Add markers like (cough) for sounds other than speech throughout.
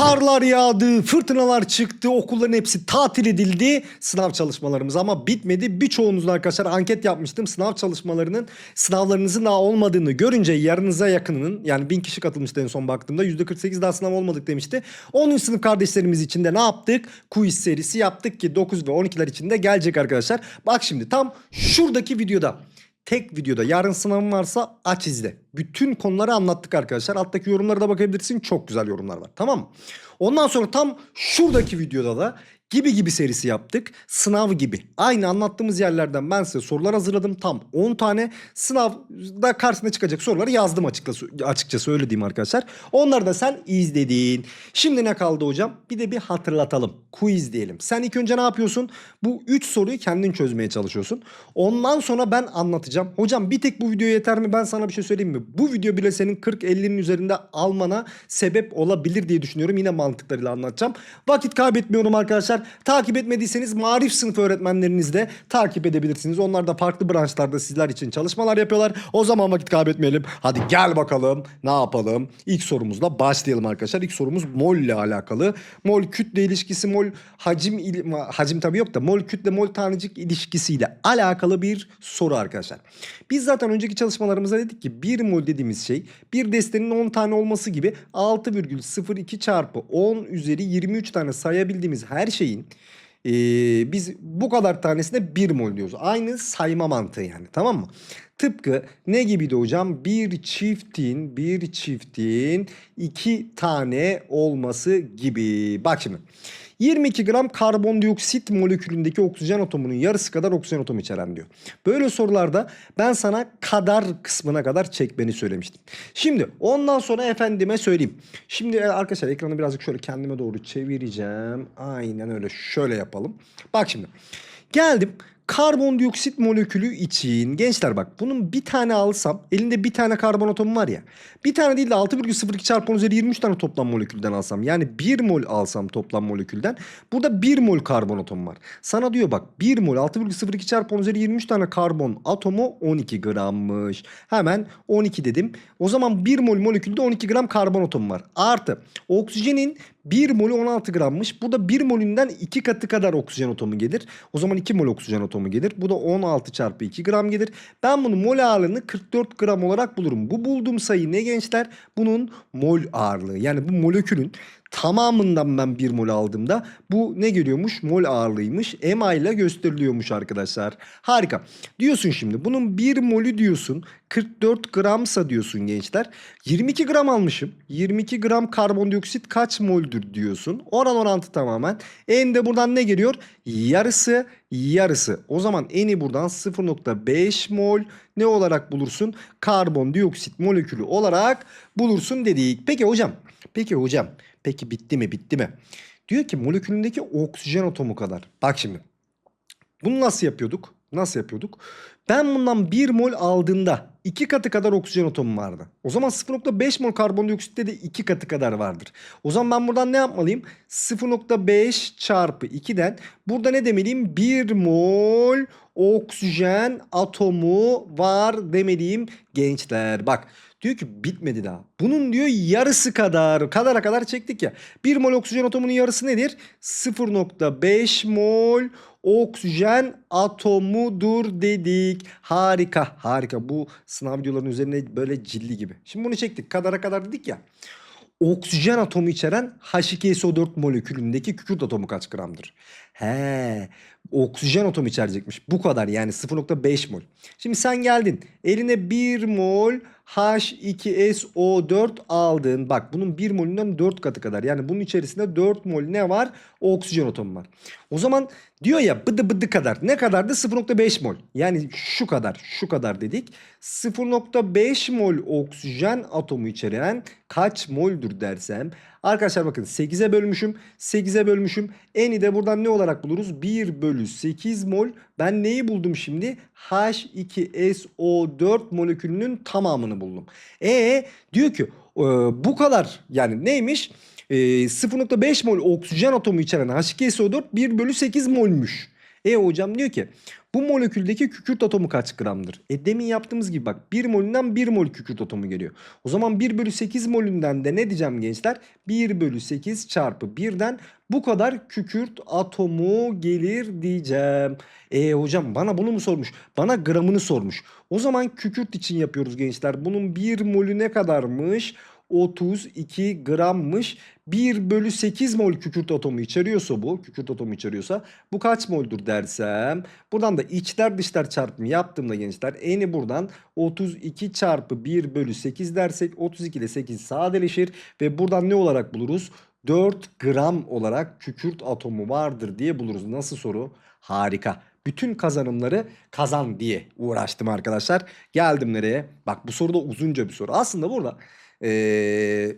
Karlar yağdı, fırtınalar çıktı, okulların hepsi tatil edildi. Sınav çalışmalarımız ama bitmedi. Birçoğunuzun arkadaşlar anket yapmıştım. Sınav çalışmalarının sınavlarınızın daha olmadığını görünce yarınıza yakınının yani bin kişi katılmıştı en son baktığımda. %48 daha sınav olmadık demişti. 10. sınıf kardeşlerimiz için de ne yaptık? Quiz serisi yaptık ki 9 ve 12'ler için de gelecek arkadaşlar. Bak şimdi tam şuradaki videoda tek videoda yarın sınavın varsa aç izle. Bütün konuları anlattık arkadaşlar. Alttaki yorumlara da bakabilirsin. Çok güzel yorumlar var. Tamam mı? Ondan sonra tam şuradaki videoda da gibi gibi serisi yaptık. Sınav gibi. Aynı anlattığımız yerlerden ben size sorular hazırladım. Tam 10 tane sınavda karşısına çıkacak soruları yazdım açıkçası, açıkçası öyle diyeyim arkadaşlar. Onları da sen izledin. Şimdi ne kaldı hocam? Bir de bir hatırlatalım. Quiz diyelim. Sen ilk önce ne yapıyorsun? Bu 3 soruyu kendin çözmeye çalışıyorsun. Ondan sonra ben anlatacağım. Hocam bir tek bu video yeter mi? Ben sana bir şey söyleyeyim mi? Bu video bile senin 40-50'nin üzerinde almana sebep olabilir diye düşünüyorum. Yine mantıklarıyla anlatacağım. Vakit kaybetmiyorum arkadaşlar. Takip etmediyseniz marif sınıf öğretmenlerinizi de takip edebilirsiniz. Onlar da farklı branşlarda sizler için çalışmalar yapıyorlar. O zaman vakit kaybetmeyelim. Hadi gel bakalım ne yapalım. İlk sorumuzla başlayalım arkadaşlar. İlk sorumuz mol ile alakalı. Mol kütle ilişkisi, mol hacim il- hacim tabii yok da mol kütle mol tanecik ilişkisiyle alakalı bir soru arkadaşlar. Biz zaten önceki çalışmalarımızda dedik ki 1 mol dediğimiz şey bir destenin 10 tane olması gibi 6,02 çarpı 10 üzeri 23 tane sayabildiğimiz her şeyin ee, biz bu kadar tanesine 1 mol diyoruz. Aynı sayma mantığı yani tamam mı? Tıpkı ne gibiydi hocam? Bir çiftin, bir çiftin iki tane olması gibi. Bak şimdi. 22 gram karbondioksit molekülündeki oksijen atomunun yarısı kadar oksijen atomu içeren diyor. Böyle sorularda ben sana kadar kısmına kadar çekmeni söylemiştim. Şimdi ondan sonra efendime söyleyeyim. Şimdi e, arkadaşlar ekranı birazcık şöyle kendime doğru çevireceğim. Aynen öyle şöyle yapalım. Bak şimdi. Geldim karbondioksit molekülü için gençler bak bunun bir tane alsam elinde bir tane karbon atomu var ya bir tane değil de 6,02 çarpı 10 üzeri 23 tane toplam molekülden alsam yani 1 mol alsam toplam molekülden burada 1 mol karbon atomu var. Sana diyor bak 1 mol 6,02 çarpı 10 üzeri 23 tane karbon atomu 12 grammış. Hemen 12 dedim. O zaman 1 mol molekülde 12 gram karbon atomu var. Artı oksijenin 1 molü 16 grammış. Bu da 1 molünden 2 katı kadar oksijen atomu gelir. O zaman 2 mol oksijen atomu gelir. Bu da 16 çarpı 2 gram gelir. Ben bunun mol ağırlığını 44 gram olarak bulurum. Bu bulduğum sayı ne gençler? Bunun mol ağırlığı. Yani bu molekülün tamamından ben 1 mol aldığımda bu ne geliyormuş? Mol ağırlığıymış. MA ile gösteriliyormuş arkadaşlar. Harika. Diyorsun şimdi bunun 1 molü diyorsun. 44 gramsa diyorsun gençler. 22 gram almışım. 22 gram karbondioksit kaç moldür diyorsun. Oran orantı tamamen. En de buradan ne geliyor? Yarısı yarısı. O zaman eni buradan 0.5 mol ne olarak bulursun? Karbondioksit molekülü olarak bulursun dedik. Peki hocam. Peki hocam. Peki bitti mi bitti mi? Diyor ki molekülündeki oksijen atomu kadar. Bak şimdi. Bunu nasıl yapıyorduk? Nasıl yapıyorduk? Ben bundan 1 mol aldığımda 2 katı kadar oksijen atomu vardı. O zaman 0.5 mol karbondioksitte de 2 katı kadar vardır. O zaman ben buradan ne yapmalıyım? 0.5 çarpı 2'den burada ne demeliyim? 1 mol oksijen atomu var demeliyim gençler. Bak diyor ki bitmedi daha. Bunun diyor yarısı kadar kadara kadar çektik ya. 1 mol oksijen atomunun yarısı nedir? 0.5 mol oksijen atomudur dedik. Harika harika bu sınav videolarının üzerine böyle cilli gibi. Şimdi bunu çektik kadara kadar dedik ya. Oksijen atomu içeren H2SO4 molekülündeki kükürt atomu kaç gramdır? He, oksijen atomu içerecekmiş. Bu kadar yani 0.5 mol. Şimdi sen geldin. Eline 1 mol H2SO4 aldın. Bak bunun 1 molünden 4 katı kadar. Yani bunun içerisinde 4 mol ne var? Oksijen atomu var. O zaman diyor ya bıdı bıdı kadar. Ne kadardı? 0.5 mol. Yani şu kadar, şu kadar dedik. 0.5 mol oksijen atomu içeren kaç moldür dersem. Arkadaşlar bakın 8'e bölmüşüm. 8'e bölmüşüm. Eni de buradan ne olarak buluruz? 1 bölü 8 mol. Ben neyi buldum şimdi? H2SO4 molekülünün tamamını buldum. E diyor ki e, bu kadar yani neymiş? E, 0.5 mol oksijen atomu içeren H2SO4 1 bölü 8 molmüş. E hocam diyor ki Bu moleküldeki kükürt atomu kaç gramdır? E demin yaptığımız gibi bak 1 molünden 1 mol kükürt atomu geliyor. O zaman 1 bölü 8 molünden de ne diyeceğim gençler? 1 bölü 8 çarpı 1'den bu kadar kükürt atomu gelir diyeceğim. E hocam bana bunu mu sormuş? Bana gramını sormuş. O zaman kükürt için yapıyoruz gençler. Bunun 1 molü ne kadarmış? 32 grammış. 1 bölü 8 mol kükürt atomu içeriyorsa bu, kükürt atomu içeriyorsa bu kaç moldür dersem. Buradan da içler dışlar çarpımı yaptığımda gençler eni buradan 32 çarpı 1 bölü 8 dersek 32 ile 8 sadeleşir. Ve buradan ne olarak buluruz? 4 gram olarak kükürt atomu vardır diye buluruz. Nasıl soru? Harika. Bütün kazanımları kazan diye uğraştım arkadaşlar. Geldim nereye? Bak bu soru da uzunca bir soru. Aslında burada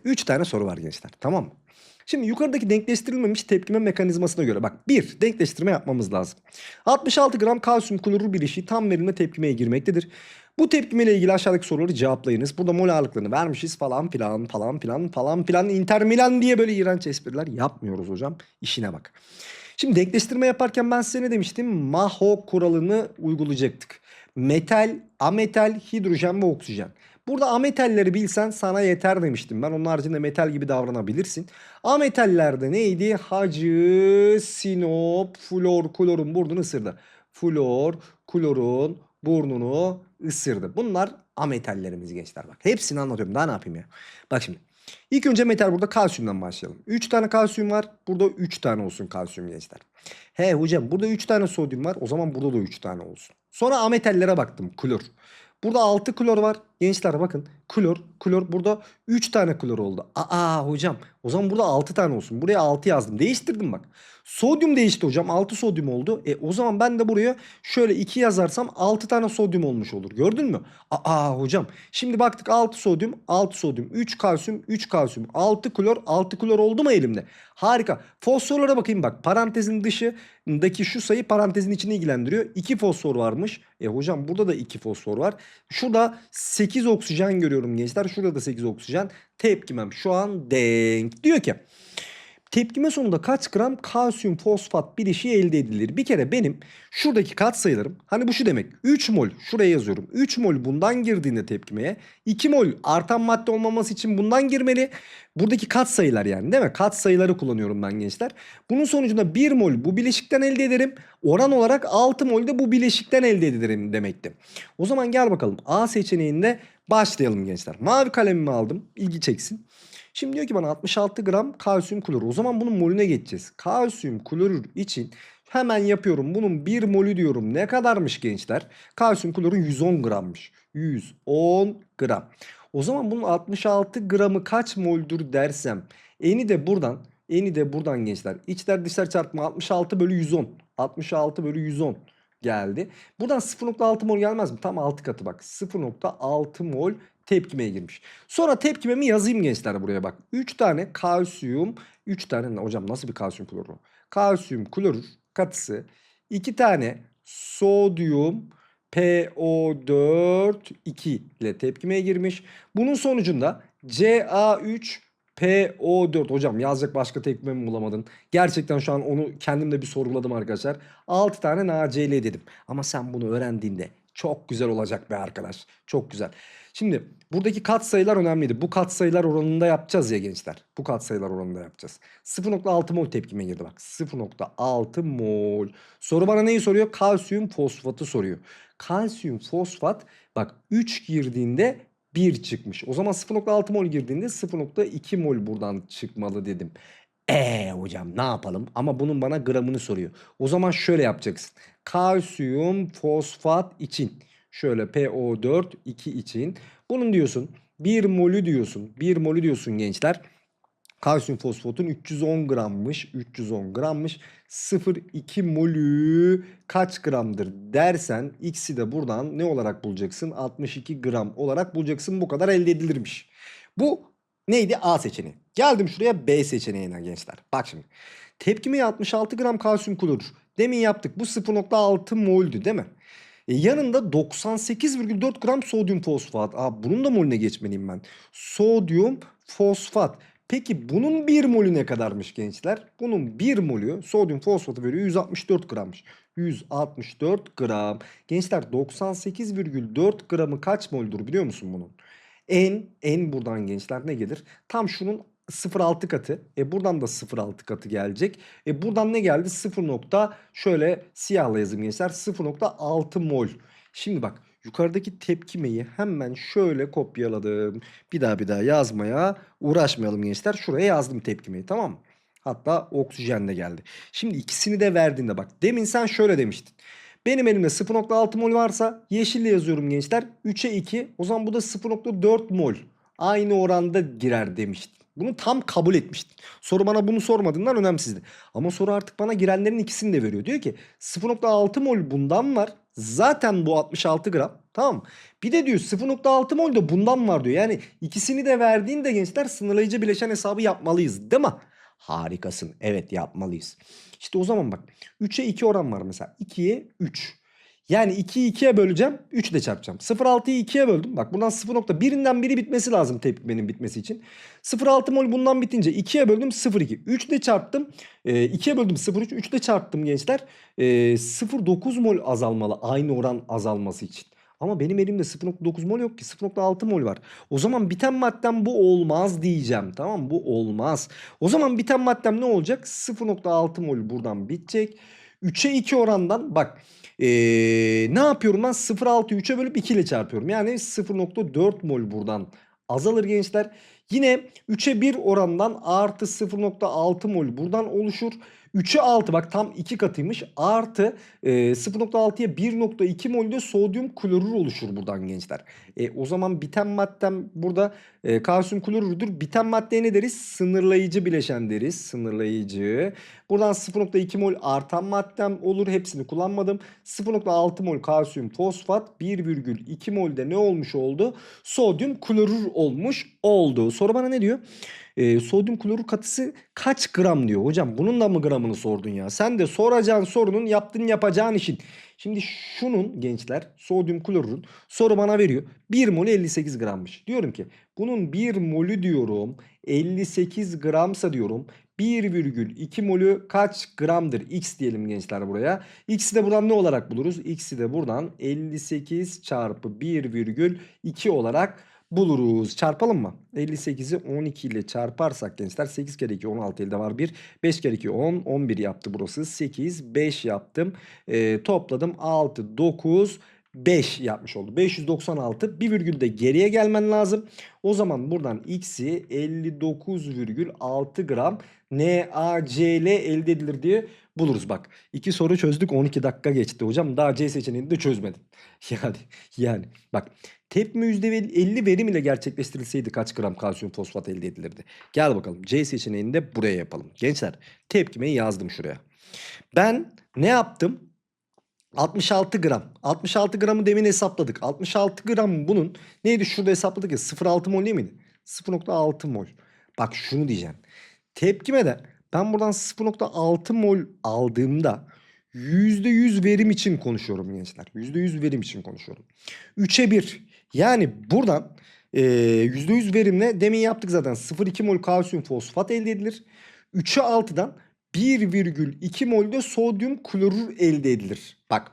3 tane soru var gençler. Tamam mı? Şimdi yukarıdaki denkleştirilmemiş tepkime mekanizmasına göre bak bir denkleştirme yapmamız lazım. 66 gram kalsiyum klorür bileşiği tam verimle tepkimeye girmektedir. Bu tepkimeyle ilgili aşağıdaki soruları cevaplayınız. Burada mol ağırlıklarını vermişiz falan filan falan filan falan filan. Inter Milan diye böyle iğrenç espriler yapmıyoruz hocam. İşine bak. Şimdi denkleştirme yaparken ben size ne demiştim? Maho kuralını uygulayacaktık. Metal, ametal, hidrojen ve oksijen. Burada ametalleri bilsen sana yeter demiştim ben. Onun haricinde metal gibi davranabilirsin. Ametallerde neydi? Hacı, sinop, flor, klorun burnunu ısırdı. Flor, klorun burnunu ısırdı. Bunlar ametallerimiz gençler bak. Hepsini anlatıyorum. Daha ne yapayım ya? Bak şimdi. İlk önce metal burada kalsiyumdan başlayalım. 3 tane kalsiyum var. Burada 3 tane olsun kalsiyum gençler. He hocam burada 3 tane sodyum var. O zaman burada da 3 tane olsun. Sonra ametallere baktım. Klor. Burada 6 klor var. Gençler bakın. Klor, klor. Burada 3 tane klor oldu. Aa hocam. O zaman burada 6 tane olsun. Buraya 6 yazdım. Değiştirdim bak. Sodyum değişti hocam. 6 sodyum oldu. E o zaman ben de buraya şöyle 2 yazarsam 6 tane sodyum olmuş olur. Gördün mü? Aa hocam. Şimdi baktık 6 sodyum, 6 sodyum, 3 kalsiyum, 3 kalsiyum, 6 klor, 6 klor oldu mu elimde? Harika. Fosforlara bakayım bak. Parantezin dışındaki şu sayı parantezin içini ilgilendiriyor. 2 fosfor varmış. E hocam burada da 2 fosfor var. Şurada 8 oksijen görüyorum gençler. Şurada da 8 oksijen. Tepkimem şu an denk. Diyor ki Tepkime sonunda kaç gram kalsiyum fosfat bileşiği elde edilir? Bir kere benim şuradaki katsayılarım hani bu şu demek 3 mol şuraya yazıyorum. 3 mol bundan girdiğinde tepkimeye 2 mol artan madde olmaması için bundan girmeli. Buradaki katsayılar yani değil mi? Katsayıları kullanıyorum ben gençler. Bunun sonucunda 1 mol bu bileşikten elde ederim. Oran olarak 6 mol de bu bileşikten elde ederim demekti. O zaman gel bakalım A seçeneğinde başlayalım gençler. Mavi kalemimi aldım. İlgi çeksin. Şimdi diyor ki bana 66 gram kalsiyum klorür. O zaman bunun molüne geçeceğiz. Kalsiyum klorür için hemen yapıyorum. Bunun 1 molü diyorum. Ne kadarmış gençler? Kalsiyum klorür 110 grammış. 110 gram. O zaman bunun 66 gramı kaç moldür dersem. Eni de buradan. Eni de buradan gençler. İçler dışlar çarpma 66 bölü 110. 66 bölü 110 geldi. Buradan 0.6 mol gelmez mi? Tam 6 katı bak. 0.6 mol tepkimeye girmiş. Sonra tepkimemi yazayım gençler buraya bak. 3 tane kalsiyum, 3 tane hocam nasıl bir kalsiyum klorür? Kalsiyum klorür katısı, 2 tane sodyum PO4 2 ile tepkimeye girmiş. Bunun sonucunda Ca3 PO4 hocam yazacak başka tepkime mi bulamadın? Gerçekten şu an onu kendimde bir sorguladım arkadaşlar. 6 tane NaCl dedim. Ama sen bunu öğrendiğinde çok güzel olacak be arkadaş. Çok güzel. Şimdi buradaki katsayılar önemliydi. Bu katsayılar oranında yapacağız ya gençler. Bu katsayılar oranında yapacağız. 0.6 mol tepkime girdi bak. 0.6 mol. Soru bana neyi soruyor? Kalsiyum fosfatı soruyor. Kalsiyum fosfat bak 3 girdiğinde 1 çıkmış. O zaman 0.6 mol girdiğinde 0.2 mol buradan çıkmalı dedim. Eee hocam ne yapalım? Ama bunun bana gramını soruyor. O zaman şöyle yapacaksın. Kalsiyum fosfat için. Şöyle PO4 2 için. Bunun diyorsun 1 molü diyorsun. 1 molü diyorsun gençler. Kalsiyum fosfatın 310 grammış. 310 grammış. 0,2 molü kaç gramdır dersen x'i de buradan ne olarak bulacaksın? 62 gram olarak bulacaksın. Bu kadar elde edilirmiş. Bu neydi? A seçeneği. Geldim şuraya B seçeneğine gençler. Bak şimdi. Tepkimeye 66 gram kalsiyum klorür. Demin yaptık. Bu 0.6 moldü değil mi? E yanında 98,4 gram sodyum fosfat. Aa, bunun da molüne geçmeliyim ben. Sodyum fosfat. Peki bunun 1 molü ne kadarmış gençler? Bunun 1 molü sodyum fosfatı veriyor 164 grammış. 164 gram. Gençler 98,4 gramı kaç moldür biliyor musun bunun? En, en buradan gençler ne gelir? Tam şunun 0.6 katı. E buradan da 0.6 katı gelecek. E buradan ne geldi? 0 nokta şöyle siyahla yazayım gençler. 0.6 mol. Şimdi bak yukarıdaki tepkimeyi hemen şöyle kopyaladım. Bir daha bir daha yazmaya uğraşmayalım gençler. Şuraya yazdım tepkimeyi tamam mı? Hatta oksijen de geldi. Şimdi ikisini de verdiğinde bak. Demin sen şöyle demiştin. Benim elimde 0.6 mol varsa yeşille yazıyorum gençler. 3'e 2. O zaman bu da 0.4 mol. Aynı oranda girer demiştin. Bunu tam kabul etmiştin. Soru bana bunu sormadığından önemsizdi. Ama soru artık bana girenlerin ikisini de veriyor. Diyor ki 0.6 mol bundan var. Zaten bu 66 gram. Tamam? Bir de diyor 0.6 mol de bundan var diyor. Yani ikisini de verdiğinde gençler sınırlayıcı bileşen hesabı yapmalıyız değil mi? Harikasın. Evet yapmalıyız. İşte o zaman bak 3'e 2 oran var mesela. 2'ye 3. Yani 2'yi 2'ye böleceğim. 3 ile çarpacağım. 0.6'yı 2'ye böldüm. Bak buradan 0.1'inden biri bitmesi lazım tepkimenin bitmesi için. 0.6 mol bundan bitince 2'ye böldüm 0.2. 3 ile çarptım. E, 2'ye böldüm 0.3. 3 ile çarptım gençler. E, 0.9 mol azalmalı. Aynı oran azalması için. Ama benim elimde 0.9 mol yok ki 0.6 mol var. O zaman biten maddem bu olmaz diyeceğim. Tamam? Bu olmaz. O zaman biten maddem ne olacak? 0.6 mol buradan bitecek. 3'e 2 orandan bak ee, ne yapıyorum ben 0.6'yı 3'e bölüp 2 ile çarpıyorum. Yani 0.4 mol buradan azalır gençler. Yine 3'e 1 orandan artı 0.6 mol buradan oluşur. 3'e 6 bak tam 2 katıymış. Artı e, 0.6'ya 1.2 mol de sodyum klorür oluşur buradan gençler. E, o zaman biten maddem burada e, kalsiyum klorürdür. Biten maddeye ne deriz? Sınırlayıcı bileşen deriz. Sınırlayıcı. Buradan 0.2 mol artan maddem olur. Hepsini kullanmadım. 0.6 mol kalsiyum fosfat 1,2 mol de ne olmuş oldu? Sodyum klorür olmuş oldu. Soru bana ne diyor? e, sodyum klorür katısı kaç gram diyor. Hocam bunun da mı gramını sordun ya? Sen de soracağın sorunun yaptığın yapacağın işin. Şimdi şunun gençler sodyum klorürün soru bana veriyor. 1 molü 58 grammış. Diyorum ki bunun 1 molü diyorum 58 gramsa diyorum 1,2 molü kaç gramdır? X diyelim gençler buraya. X'i de buradan ne olarak buluruz? X'i de buradan 58 çarpı 1,2 olarak buluruz. Çarpalım mı? 58'i 12 ile çarparsak gençler 8 kere 2 16 elde var 1. 5 kere 2 10 11 yaptı burası. 8 5 yaptım. Ee, topladım 6 9 5 yapmış oldu. 596 bir virgül de geriye gelmen lazım. O zaman buradan x'i 59,6 gram NaCl elde edilir diye buluruz bak. İki soru çözdük 12 dakika geçti hocam. Daha C seçeneğini de çözmedim. (laughs) Yani yani bak tepme %50 verim ile gerçekleştirilseydi kaç gram kalsiyum fosfat elde edilirdi? Gel bakalım C seçeneğini de buraya yapalım. Gençler tepkimeyi yazdım şuraya. Ben ne yaptım? 66 gram. 66 gramı demin hesapladık. 66 gram bunun neydi şurada hesapladık ya 0.6 mol değil miydi? 0.6 mol. Bak şunu diyeceğim. Tepkime de ben buradan 0.6 mol aldığımda %100 verim için konuşuyorum gençler. %100 verim için konuşuyorum. 3'e 1. Yani buradan e, %100 verimle demin yaptık zaten 0.2 mol kalsiyum fosfat elde edilir. 3'e 6'dan 1,2 mol de sodyum klorür elde edilir. Bak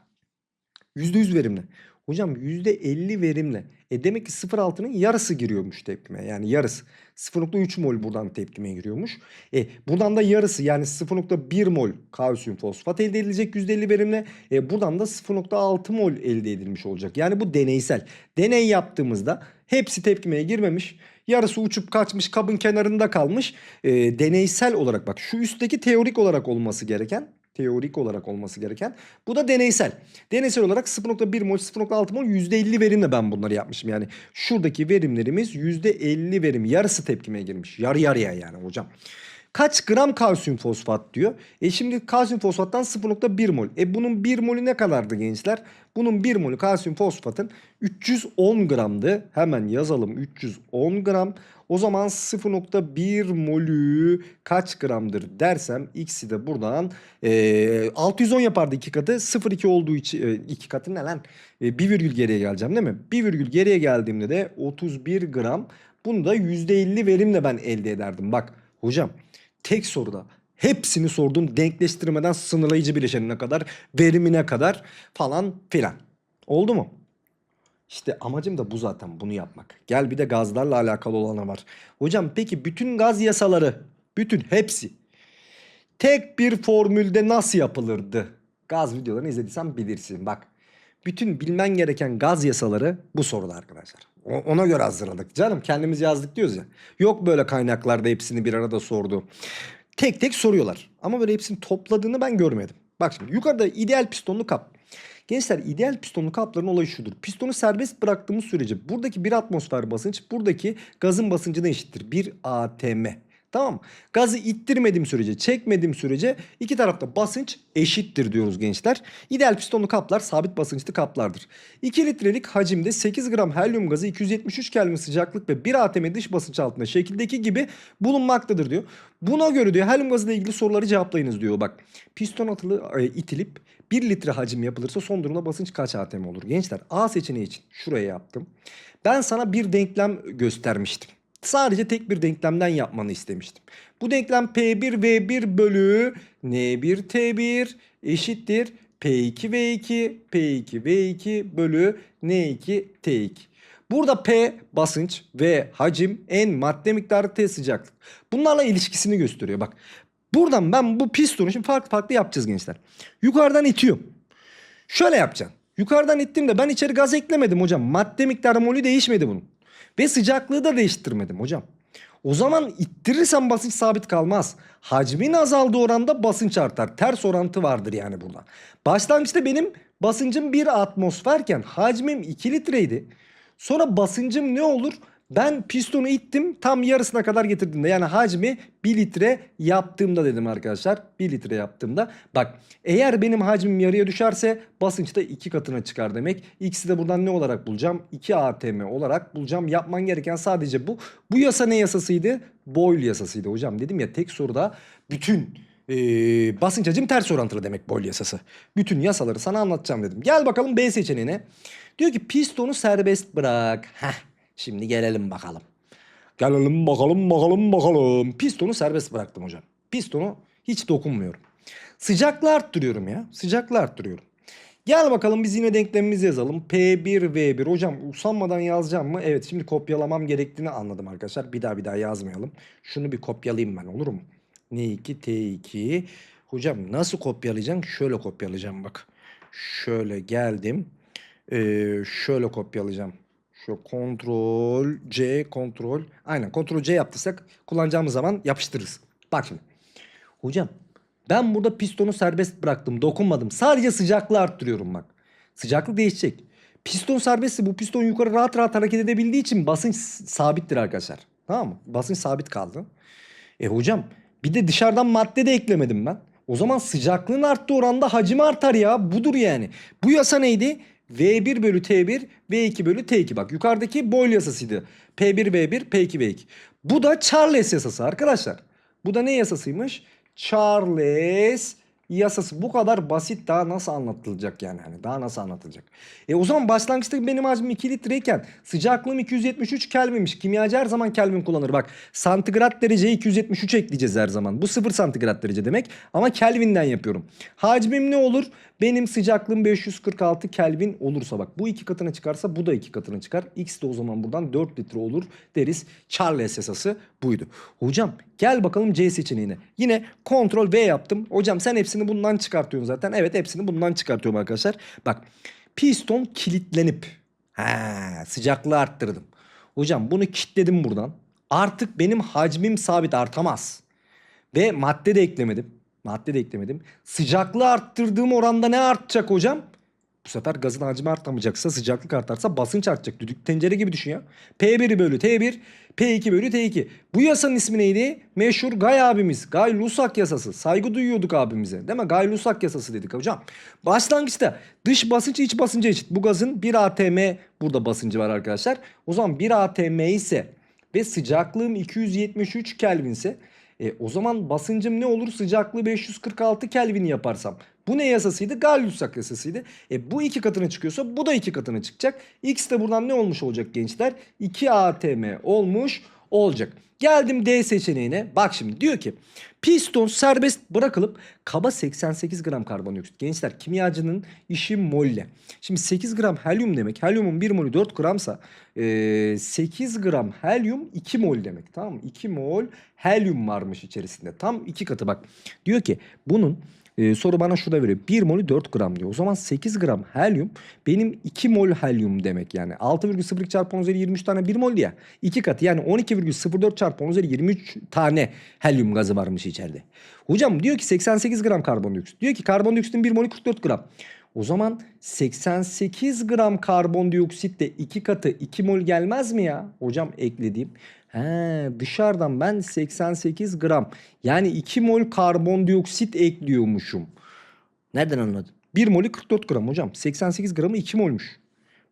%100 verimle. Hocam %50 verimle. E demek ki 0.6'nın yarısı giriyormuş tepkime. Yani yarısı. 0.3 mol buradan tepkimeye giriyormuş. E buradan da yarısı yani 0.1 mol kalsiyum fosfat elde edilecek %50 verimle. E buradan da 0.6 mol elde edilmiş olacak. Yani bu deneysel. Deney yaptığımızda hepsi tepkimeye girmemiş. Yarısı uçup kaçmış kabın kenarında kalmış. E, deneysel olarak bak şu üstteki teorik olarak olması gereken teorik olarak olması gereken. Bu da deneysel. Deneysel olarak 0.1 mol 0.6 mol %50 verimle ben bunları yapmışım. Yani şuradaki verimlerimiz %50 verim. Yarısı tepkimeye girmiş. Yarı yarıya yani hocam. Kaç gram kalsiyum fosfat diyor. E şimdi kalsiyum fosfattan 0.1 mol. E bunun 1 molü ne kadardı gençler? Bunun 1 molü kalsiyum fosfatın 310 gramdı. Hemen yazalım 310 gram. O zaman 0.1 molü kaç gramdır dersem x'i de buradan e, 610 yapardı iki katı. 0.2 olduğu için e, iki katı ne lan? E, bir virgül geriye geleceğim değil mi? Bir virgül geriye geldiğimde de 31 gram Bunu da %50 verimle ben elde ederdim. Bak hocam tek soruda hepsini sordum denkleştirmeden sınırlayıcı bileşenine kadar verimine kadar falan filan. Oldu mu? İşte amacım da bu zaten bunu yapmak. Gel bir de gazlarla alakalı olana var. Hocam peki bütün gaz yasaları, bütün hepsi tek bir formülde nasıl yapılırdı? Gaz videolarını izlediysen bilirsin. Bak bütün bilmen gereken gaz yasaları bu soruda arkadaşlar. Ona göre hazırladık. Canım kendimiz yazdık diyoruz ya. Yok böyle kaynaklarda hepsini bir arada sordu. Tek tek soruyorlar. Ama böyle hepsini topladığını ben görmedim. Bak şimdi yukarıda ideal pistonlu kap. Gençler ideal pistonlu kapların olayı şudur. Pistonu serbest bıraktığımız sürece buradaki bir atmosfer basınç buradaki gazın basıncına eşittir. 1 atm. Tamam? Gazı ittirmediğim sürece, çekmediğim sürece iki tarafta basınç eşittir diyoruz gençler. İdeal pistonlu kaplar sabit basınçlı kaplardır. 2 litrelik hacimde 8 gram helyum gazı 273 Kelvin sıcaklık ve 1 atm dış basınç altında şekildeki gibi bulunmaktadır diyor. Buna göre diyor helyum gazıyla ilgili soruları cevaplayınız diyor. Bak piston atılı e, itilip 1 litre hacim yapılırsa son durumda basınç kaç atm olur? Gençler A seçeneği için şuraya yaptım. Ben sana bir denklem göstermiştim. Sadece tek bir denklemden yapmanı istemiştim. Bu denklem P1V1 bölü N1T1 eşittir P2V2 P2V2 bölü N2T2. Burada P basınç ve hacim N madde miktarı T sıcaklık. Bunlarla ilişkisini gösteriyor. Bak buradan ben bu pistonu şimdi farklı farklı yapacağız gençler. Yukarıdan itiyorum. Şöyle yapacaksın. Yukarıdan ittiğimde ben içeri gaz eklemedim hocam. Madde miktarı molü değişmedi bunun. Ve sıcaklığı da değiştirmedim hocam. O zaman ittirirsem basınç sabit kalmaz. Hacmin azaldığı oranda basınç artar. Ters orantı vardır yani burada. Başlangıçta benim basıncım 1 atmosferken hacmim 2 litreydi. Sonra basıncım ne olur? Ben pistonu ittim tam yarısına kadar getirdiğimde yani hacmi 1 litre yaptığımda dedim arkadaşlar. 1 litre yaptığımda bak eğer benim hacmim yarıya düşerse basınç da 2 katına çıkar demek. X'i de buradan ne olarak bulacağım? 2 atm olarak bulacağım. Yapman gereken sadece bu. Bu yasa ne yasasıydı? Boyle yasasıydı hocam. Dedim ya tek soruda bütün ee, basınç hacim ters orantılı demek Boyle yasası. Bütün yasaları sana anlatacağım dedim. Gel bakalım B seçeneğine. Diyor ki pistonu serbest bırak. Heh, şimdi gelelim bakalım. Gelelim bakalım bakalım bakalım. Pistonu serbest bıraktım hocam. Pistonu hiç dokunmuyorum. Sıcaklığı arttırıyorum ya. Sıcaklığı arttırıyorum. Gel bakalım biz yine denklemimizi yazalım. P1V1. Hocam usanmadan yazacağım mı? Evet şimdi kopyalamam gerektiğini anladım arkadaşlar. Bir daha bir daha yazmayalım. Şunu bir kopyalayayım ben olur mu? N2 T2. Hocam nasıl kopyalayacağım? Şöyle kopyalayacağım bak. Şöyle geldim. Ee, şöyle kopyalayacağım. Şu kontrol C kontrol. Aynen kontrol C yaptıysak kullanacağımız zaman yapıştırırız. Bak şimdi. Hocam ben burada pistonu serbest bıraktım. Dokunmadım. Sadece sıcaklığı arttırıyorum bak. Sıcaklık değişecek. Piston serbestse bu piston yukarı rahat rahat hareket edebildiği için basınç sabittir arkadaşlar. Tamam mı? Basınç sabit kaldı. E hocam bir de dışarıdan madde de eklemedim ben. O zaman sıcaklığın arttığı oranda hacim artar ya. Budur yani. Bu yasa neydi? V1 bölü T1, V2 bölü T2. Bak yukarıdaki Boyle yasasıydı. P1, V1, P2, V2. Bu da Charles yasası arkadaşlar. Bu da ne yasasıymış? Charles yasası. Bu kadar basit daha nasıl anlatılacak yani? Hani daha nasıl anlatılacak? E o zaman başlangıçta benim hacmim 2 litreyken sıcaklığım 273 Kelvin'miş. Kimyacı her zaman Kelvin kullanır. Bak santigrat dereceye 273 ekleyeceğiz her zaman. Bu 0 santigrat derece demek ama Kelvin'den yapıyorum. Hacmim ne olur? Benim sıcaklığım 546 Kelvin olursa bak bu iki katına çıkarsa bu da iki katına çıkar. X de o zaman buradan 4 litre olur deriz. Charles yasası buydu. Hocam gel bakalım C seçeneğine. Yine kontrol V yaptım. Hocam sen hepsini bundan çıkartıyorsun zaten. Evet hepsini bundan çıkartıyorum arkadaşlar. Bak piston kilitlenip ha, sıcaklığı arttırdım. Hocam bunu kilitledim buradan. Artık benim hacmim sabit artamaz. Ve madde de eklemedim. Madde de eklemedim. Sıcaklığı arttırdığım oranda ne artacak hocam? Bu sefer gazın hacmi artamayacaksa sıcaklık artarsa basınç artacak. Düdük tencere gibi düşün ya. P1 bölü T1, P2 bölü T2. Bu yasanın ismi neydi? Meşhur Gay abimiz. Gay Lussak yasası. Saygı duyuyorduk abimize. Değil mi? Gay Lussak yasası dedik hocam. Başlangıçta dış basınç iç basınca eşit. Bu gazın 1 atm burada basıncı var arkadaşlar. O zaman 1 atm ise ve sıcaklığım 273 Kelvin ise E, o zaman basıncım ne olur? Sıcaklığı 546 Kelvin yaparsam. Bu ne yasasıydı? Galius yasasıydı. E, bu iki katına çıkıyorsa bu da iki katına çıkacak. X de buradan ne olmuş olacak gençler? 2 ATM olmuş olacak. Geldim D seçeneğine. Bak şimdi diyor ki piston serbest bırakılıp kaba 88 gram karbondioksit. Gençler kimyacının işi molle. Şimdi 8 gram helyum demek. Helyumun 1 molü 4 gramsa e, 8 gram helyum 2 mol demek. Tamam mı? 2 mol helyum varmış içerisinde. Tam 2 katı bak. Diyor ki bunun ee, soru bana şurada veriyor. 1 molü 4 gram diyor. O zaman 8 gram helyum benim 2 mol helyum demek yani. 6,02 çarpı 10 üzeri 23 tane 1 mol ya. 2 katı yani 12,04 çarpı 10 üzeri 23 tane helyum gazı varmış içeride. Hocam diyor ki 88 gram karbondioksit. Diyor ki karbondioksitin 1 molü 44 gram. O zaman 88 gram karbondioksit de 2 katı 2 mol gelmez mi ya? Hocam eklediğim. He, dışarıdan ben 88 gram yani 2 mol karbondioksit ekliyormuşum. Nereden anladın? 1 molü 44 gram hocam. 88 gramı 2 molmuş.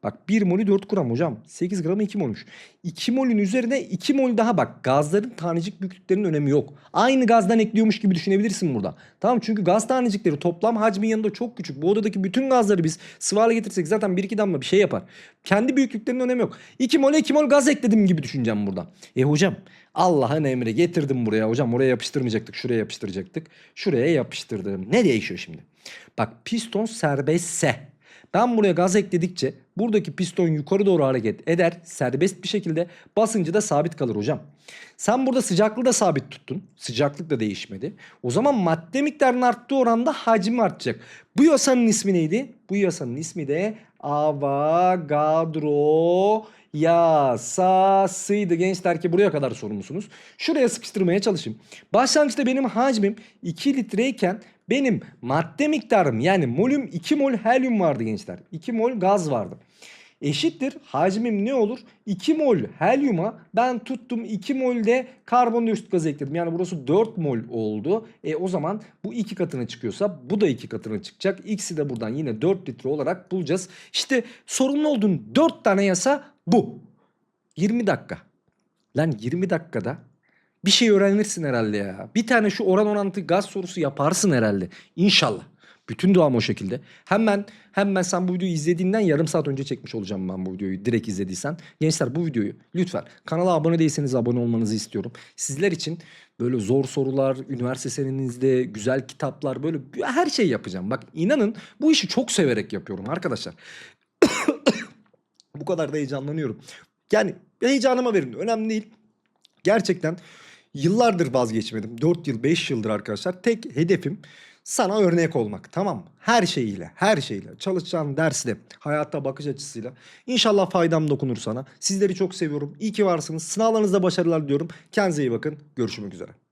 Bak 1 molü 4 gram hocam. 8 gramı 2 molmuş. 2 molün üzerine 2 mol daha bak. Gazların tanecik büyüklüklerinin önemi yok. Aynı gazdan ekliyormuş gibi düşünebilirsin burada. Tamam çünkü gaz tanecikleri toplam hacmin yanında çok küçük. Bu odadaki bütün gazları biz sıvı getirsek zaten 1-2 damla bir şey yapar. Kendi büyüklüklerinin önemi yok. 2 mol 2 mol gaz ekledim gibi düşüneceğim burada. E hocam Allah'ın emri getirdim buraya. Hocam oraya yapıştırmayacaktık. Şuraya yapıştıracaktık. Şuraya yapıştırdım. Ne değişiyor şimdi? Bak piston serbestse ben buraya gaz ekledikçe buradaki piston yukarı doğru hareket eder. Serbest bir şekilde basıncı da sabit kalır hocam. Sen burada sıcaklığı da sabit tuttun. Sıcaklık da değişmedi. O zaman madde miktarının arttığı oranda hacmi artacak. Bu yasanın ismi neydi? Bu yasanın ismi de Avogadro yasasıydı. Gençler ki buraya kadar sorumlusunuz. Şuraya sıkıştırmaya çalışayım. Başlangıçta benim hacmim 2 litreyken benim madde miktarım yani molüm 2 mol helyum vardı gençler. 2 mol gaz vardı. Eşittir hacmim ne olur? 2 mol helyuma ben tuttum 2 mol de karbondioksit gazı ekledim. Yani burası 4 mol oldu. E o zaman bu 2 katına çıkıyorsa bu da 2 katına çıkacak. X'i de buradan yine 4 litre olarak bulacağız. İşte sorumlu olduğun 4 tane yasa bu. 20 dakika. Lan 20 dakikada bir şey öğrenirsin herhalde ya. Bir tane şu oran orantı gaz sorusu yaparsın herhalde. İnşallah. Bütün duam o şekilde. Hemen hemen sen bu videoyu izlediğinden yarım saat önce çekmiş olacağım ben bu videoyu direkt izlediysen. Gençler bu videoyu lütfen kanala abone değilseniz abone olmanızı istiyorum. Sizler için böyle zor sorular, üniversite seninizde güzel kitaplar böyle her şey yapacağım. Bak inanın bu işi çok severek yapıyorum arkadaşlar. (coughs) bu kadar da heyecanlanıyorum. Yani heyecanıma verin önemli değil. Gerçekten yıllardır vazgeçmedim. 4 yıl 5 yıldır arkadaşlar tek hedefim sana örnek olmak tamam mı? Her şeyiyle her şeyle çalışacağın dersle hayata bakış açısıyla İnşallah faydam dokunur sana. Sizleri çok seviyorum. İyi ki varsınız. Sınavlarınızda başarılar diliyorum. Kendinize iyi bakın. Görüşmek üzere.